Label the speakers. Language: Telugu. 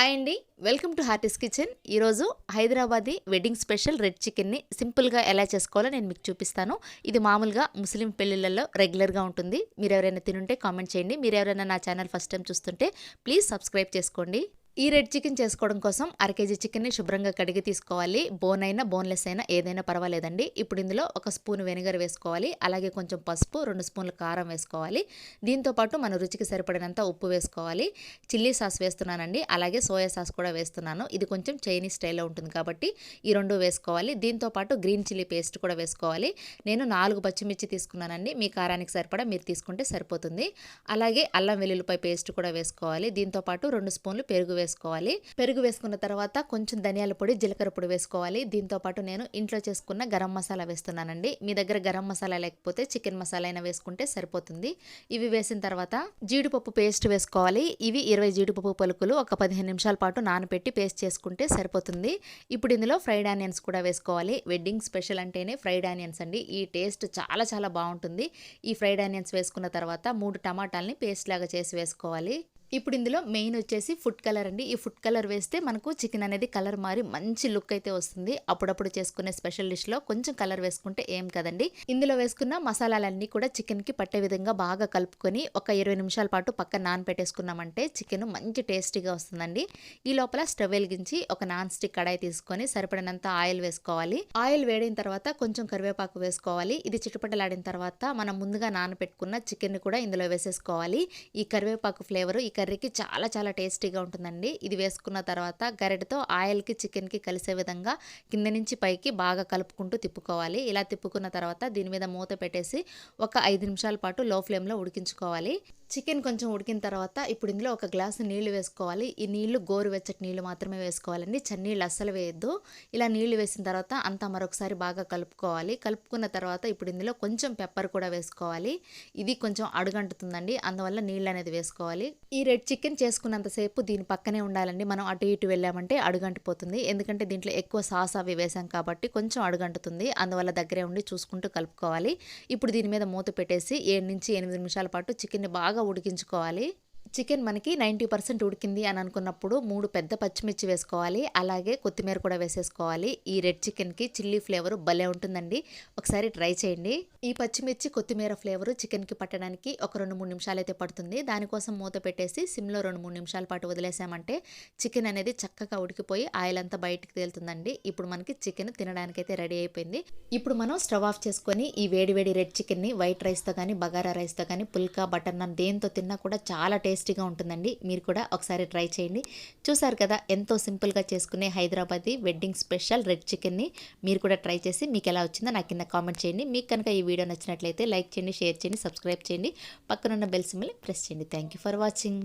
Speaker 1: హాయ్ అండి. Welcome to hearty's kitchen. ఈరోజు హైదరాబాదీ వెడ్డింగ్ స్పెషల్ రెడ్ చికెన్ని సింపుల్గా ఎలా చేసుకోవాలో నేను మీకు చూపిస్తాను. ఇది మామూలుగా ముస్లిం పెళ్ళిళ్ళల్లో రెగ్యులర్గా ఉంటుంది. మీరు ఎవరైనా తినుంటే కామెంట్ చేయండి. మీరు ఎవరైనా నా ఛానల్ ఫస్ట్ టైం చూస్తుంటే ప్లీజ్ సబ్స్క్రైబ్ చేసుకోండి. ఈ రెడ్ చికెన్ చేసుకోవడం కోసం అర కేజీ చికెన్ని శుభ్రంగా కడిగి తీసుకోవాలి. బోన్ అయినా బోన్లెస్ అయినా ఏదైనా పర్వాలేదండి. ఇప్పుడు ఇందులో ఒక స్పూన్ వెనిగర్ వేసుకోవాలి. అలాగే కొంచెం పసుపు రెండు స్పూన్ల కారం వేసుకోవాలి. దీంతో పాటు మన రుచికి సరిపడినంత ఉప్పు వేసుకోవాలి. చిల్లీ సాస్ వేస్తున్నానండి. అలాగే సోయా సాస్ కూడా వేస్తున్నాను. ఇది కొంచెం చైనీస్ స్టైల్లో ఉంటుంది కాబట్టి ఈ రెండు వేసుకోవాలి. దీంతో పాటు గ్రీన్ చిల్లీ పేస్ట్ కూడా వేసుకోవాలి. నేను నాలుగు పచ్చిమిర్చి తీసుకున్నానండి. మీ కారానికి సరిపడా మీరు తీసుకుంటే సరిపోతుంది. అలాగే అల్లం వెల్లుల్లిపాయ పేస్ట్ కూడా వేసుకోవాలి. దీంతో పాటు రెండు స్పూన్లు పెరుగు వేసుకోవాలి. వేసుకోవాలి. పెరుగు వేసుకున్న తర్వాత కొంచెం ధనియాల పొడి జీలకర్ర పొడి వేసుకోవాలి. దీంతో పాటు నేను ఇంట్లో చేసుకున్న గరం మసాలా వేస్తున్నానండి. మీ దగ్గర గరం మసాలా లేకపోతే చికెన్ మసాలా అయినా వేసుకుంటే సరిపోతుంది. ఇవి వేసిన తర్వాత జీడిపప్పు పేస్ట్ వేసుకోవాలి. ఇవి ఇరవై జీడిపప్పు పలుకులు ఒక పదిహేను నిమిషాల పాటు నానబెట్టి పేస్ట్ చేసుకుంటే సరిపోతుంది. ఇప్పుడు ఇందులో ఫ్రైడ్ ఆనియన్స్ కూడా వేసుకోవాలి. వెడ్డింగ్ స్పెషల్ అంటేనే ఫ్రైడ్ ఆనియన్స్ అండి. ఈ టేస్ట్ చాలా చాలా బాగుంటుంది. ఈ ఫ్రైడ్ ఆనియన్స్ వేసుకున్న తర్వాత మూడు టమాటాలని పేస్ట్ లాగా చేసి వేసుకోవాలి. ఇప్పుడు ఇందులో మెయిన్ వచ్చేసి ఫుడ్ కలర్ అండి. ఈ ఫుడ్ కలర్ వేస్తే మనకు చికెన్ అనేది కలర్ మారి మంచి లుక్ అయితే వస్తుంది. అప్పుడప్పుడు చేసుకునే స్పెషల్ డిష్లో కొంచెం కలర్ వేసుకుంటే ఏం కదండి. ఇందులో వేసుకున్న మసాలాలన్నీ కూడా చికెన్కి పట్టే విధంగా బాగా కలుపుకొని ఒక ఇరవై నిమిషాల పాటు పక్క నాన్ పెట్టేసుకున్నామంటే చికెన్ మంచి టేస్టీగా వస్తుందండి. ఈ లోపల స్టవ్ వెలిగించి ఒక నాన్ స్టిక్ కడాయి తీసుకొని సరిపడినంత ఆయిల్ వేసుకోవాలి. ఆయిల్ వేడిన తర్వాత కొంచెం కరివేపాకు వేసుకోవాలి. ఇది చిటపటలాడిన తర్వాత మనం ముందుగా నానబెట్టుకున్న చికెన్ కూడా ఇందులో వేసేసుకోవాలి. ఈ కరివేపాకు ఫ్లేవర్ ఈ కర్రీకి చాలా చాలా టేస్టీగా ఉంటుందండి. ఇది వేసుకున్న తర్వాత గరిటతో ఆయిల్కి చికెన్కి కలిసే విధంగా కింద నుంచి పైకి బాగా కలుపుకుంటూ తిప్పుకోవాలి. ఇలా తిప్పుకున్న తర్వాత దీని మీద మూత పెట్టేసి ఒక ఐదు నిమిషాల పాటు లో ఫ్లేమ్లో ఉడికించుకోవాలి. చికెన్ కొంచెం ఉడికిన తర్వాత ఇప్పుడు ఇందులో ఒక గ్లాసు నీళ్ళు వేసుకోవాలి. ఈ నీళ్ళు గోరువెచ్చటి నీళ్ళు మాత్రమే వేసుకోవాలండి. చన్నీళ్ళు అస్సలు వేయద్దు. ఇలా నీళ్ళు వేసిన తర్వాత అంతా మరొకసారి బాగా కలుపుకోవాలి. కలుపుకున్న తర్వాత ఇప్పుడు ఇందులో కొంచెం పెప్పర్ కూడా వేసుకోవాలి. ఇది కొంచెం అడుగంటుతుందండి. అందువల్ల నీళ్ళు అనేది వేసుకోవాలి. ఈ రెడ్ చికెన్ చేసుకున్నంతసేపు దీని పక్కనే ఉండాలండి. మనం అటు ఇటు వెళ్ళామంటే అడుగంటిపోతుంది. ఎందుకంటే దీంట్లో ఎక్కువ సాస్ అవి వేసాం కాబట్టి కొంచెం అడుగంటుతుంది. అందువల్ల దగ్గరే ఉండి చూసుకుంటూ కలుపుకోవాలి. ఇప్పుడు దీని మీద మూత పెట్టేసి ఏడు నుంచి ఎనిమిది నిమిషాల పాటు చికెన్ని బాగా ఉడికించుకోవాలి. చికెన్ మనకి నైంటీ పర్సెంట్ ఉడికింది అని అనుకున్నప్పుడు మూడు పెద్ద పచ్చిమిర్చి వేసుకోవాలి. అలాగే కొత్తిమీర కూడా వేసేసుకోవాలి. ఈ రెడ్ చికెన్కి చిల్లీ ఫ్లేవర్ భలే ఉంటుందండి. ఒకసారి ట్రై చేయండి. ఈ పచ్చిమిర్చి కొత్తిమీర ఫ్లేవర్ చికెన్కి పట్టడానికి ఒక రెండు మూడు నిమిషాలు అయితే పడుతుంది. దానికోసం మూత పెట్టేసి సిమ్లో రెండు మూడు నిమిషాల పాటు వదిలేసామంటే చికెన్ అనేది చక్కగా ఉడికిపోయి ఆయిల్ అంతా బయటికి తేలుతుందండి. ఇప్పుడు మనకి చికెన్ తినడానికైతే రెడీ అయిపోయింది. ఇప్పుడు మనం స్టవ్ ఆఫ్ చేసుకొని ఈ వేడివేడి రెడ్ చికెన్ని వైట్ రైస్తో కానీ బగారా రైస్తో కానీ పుల్కా బటర్ నాన్ దేంతో తిన్నా కూడా చాలా టేస్ట్ టేస్టీగా ఉంటుందండి. మీరు కూడా ఒకసారి ట్రై చేయండి. చూసారు కదా ఎంతో సింపుల్గా చేసుకునే హైదరాబాదీ వెడ్డింగ్ స్పెషల్ రెడ్ చికెన్ని మీరు కూడా ట్రై చేసి మీకు ఎలా వచ్చిందో నాకు కింద కామెంట్ చేయండి. మీకు కనుక ఈ వీడియో నచ్చినట్లయితే లైక్ చేయండి షేర్ చేయండి సబ్స్క్రైబ్ చేయండి. పక్కనున్న బెల్ సిమ్ని ప్రెస్ చేయండి. Thank for watching.